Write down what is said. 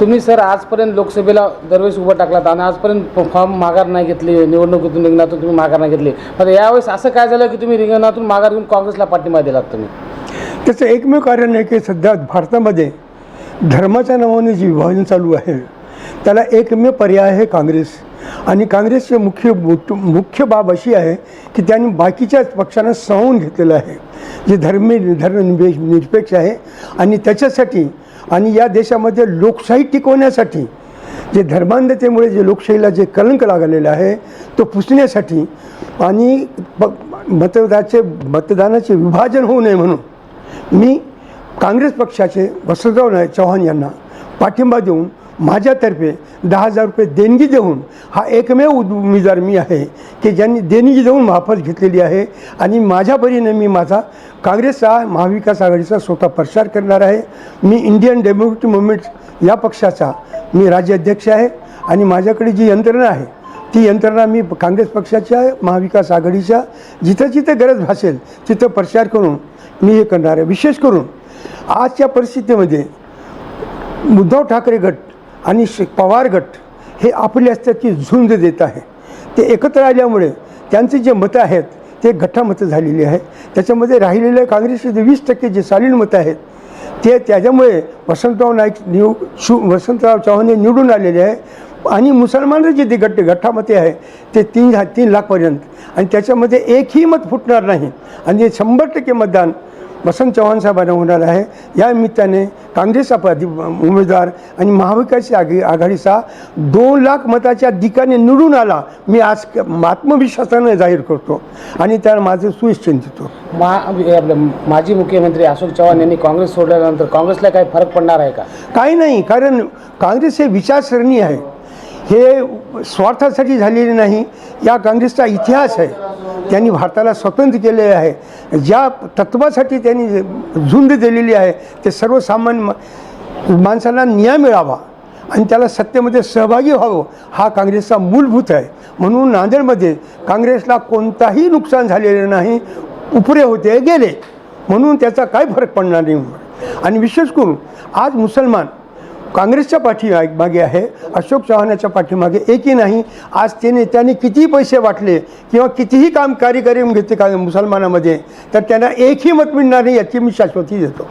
तुम्ही सर आजपर्यंत लोकसभेला दरवेळेस उभं टाकलात आणि आजपर्यंत फॉर्म माघार नाही घेतली निवडणुकीतून रिंगणातून तुम्ही माघार नाही घेतली. पण यावेळेस असं काय झालं की तुम्ही रिंगणातून माघार घेऊन काँग्रेसला पाठिंबा दिलात तुम्ही? त्याचं एकमेव कारण आहे की सध्या भारतामध्ये धर्माच्या नावाने जी विभाजन चालू आहे त्याला एकमेव पर्याय आहे काँग्रेस. आणि काँग्रेसचे मुख्य मुख्य- मुख्य बाब अशी आहे की त्यांनी बाकीच्याच पक्षांना सावून घेतलेलं आहे. जे धर्मी धर्म निरपेक्ष आहे आणि त्याच्यासाठी आणि या देशामध्ये लोकशाही टिकवण्यासाठी जे धर्मांधतेमुळे जे लोकशाहीला जे कलंक लागलेलं आहे तो पुसण्यासाठी आणि प मतदाचे मतदानाचे विभाजन होऊ नये म्हणून मी काँग्रेस पक्षाचे वसंतराव नाईक चव्हाण यांना पाठिंबा देऊन माझ्यातर्फे दहा हजार रुपये देणगी देऊन हा एकमेव उमेदवार मी आहे की ज्यांनी देणगी देऊन महापत घेतलेली आहे आणि माझ्या परीने मी माझा काँग्रेसचा महाविकास आघाडीचा स्वतः प्रचार करणार आहे. मी इंडियन डेमोक्रेटिक मुवमेंट या पक्षाचा मी राज्याध्यक्ष आहे आणि माझ्याकडे जी यंत्रणा आहे ती यंत्रणा मी काँग्रेस पक्षाच्या महाविकास आघाडीच्या जिथं जिथं गरज भासेल तिथं प्रचार करून मी हे करणार आहे. विशेष करून आजच्या परिस्थितीमध्ये उद्धव ठाकरे गट आणि श- पवार गट हे आपली असल्याची झुंज देत आहे. ते एकत्र आल्यामुळे त्यांचे जे मतं आहेत ते गठ्ठामतं झालेली आहे. त्याच्यामध्ये राहिलेले काँग्रेसचे जे वीस टक्के जे सालीन मतं आहेत ते त्याच्यामुळे वसंतराव नाईक निव शु वसंतराव चव्हाण हे निवडून आलेले आहे. आणि मुसलमानचे जे गट गठ्ठामते आहे ते तीन हा- तीन लाखपर्यंत. आणि त्याच्यामध्ये एकही मत फुटणार नाही. आणि शंभर टक्के मतदान वसंत चव्हाण साहेबांना होणार आहे. या निमित्ताने काँग्रेसचा पदी उमेदवार आणि महाविकास आघी आघाडीचा दोन लाख मताच्या दिकाने निवडून आला मी आज आत्मविश्वासानं जाहीर करतो. आणि त्याला माझं सुनिश्चित देतो मा आपले माजी मुख्यमंत्री अशोक चव्हाण यांनी काँग्रेस सोडल्यानंतर काँग्रेसला काही फरक पडणार आहे का? काही नाही कारण काँग्रेस हे विचारसरणी आहे. हे स्वार्थासाठी झालेले नाही. या काँग्रेसचा इतिहास आहे. त्यांनी भारताला स्वतंत्र केले आहे. ज्या तत्वासाठी त्यांनी झुंज दिलेली आहे ते सर्वसामान्य माणसांना माणसाला न्याय मिळावा आणि त्याला सत्तेमध्ये सहभागी व्हावं हा काँग्रेसचा मूलभूत आहे. म्हणून नांदेडमध्ये काँग्रेसला कोणताही नुकसान झालेलं नाही उपरे होते गेले. म्हणून त्याचा काय फरक पडणार नाही. आणि विशेष करून आज मुसलमान काँग्रेसच्या पाठी मागे आहे अशोक चव्हाणाच्या पाठीमागे एकही नाही. आज त्याने त्यांनी कितीही पैसे वाटले किंवा कितीही काम कार्यकारी घेतले का मुसलमानामध्ये तर त्यांना एकही मत मिळणार नाही याची मी शाश्वती देतो.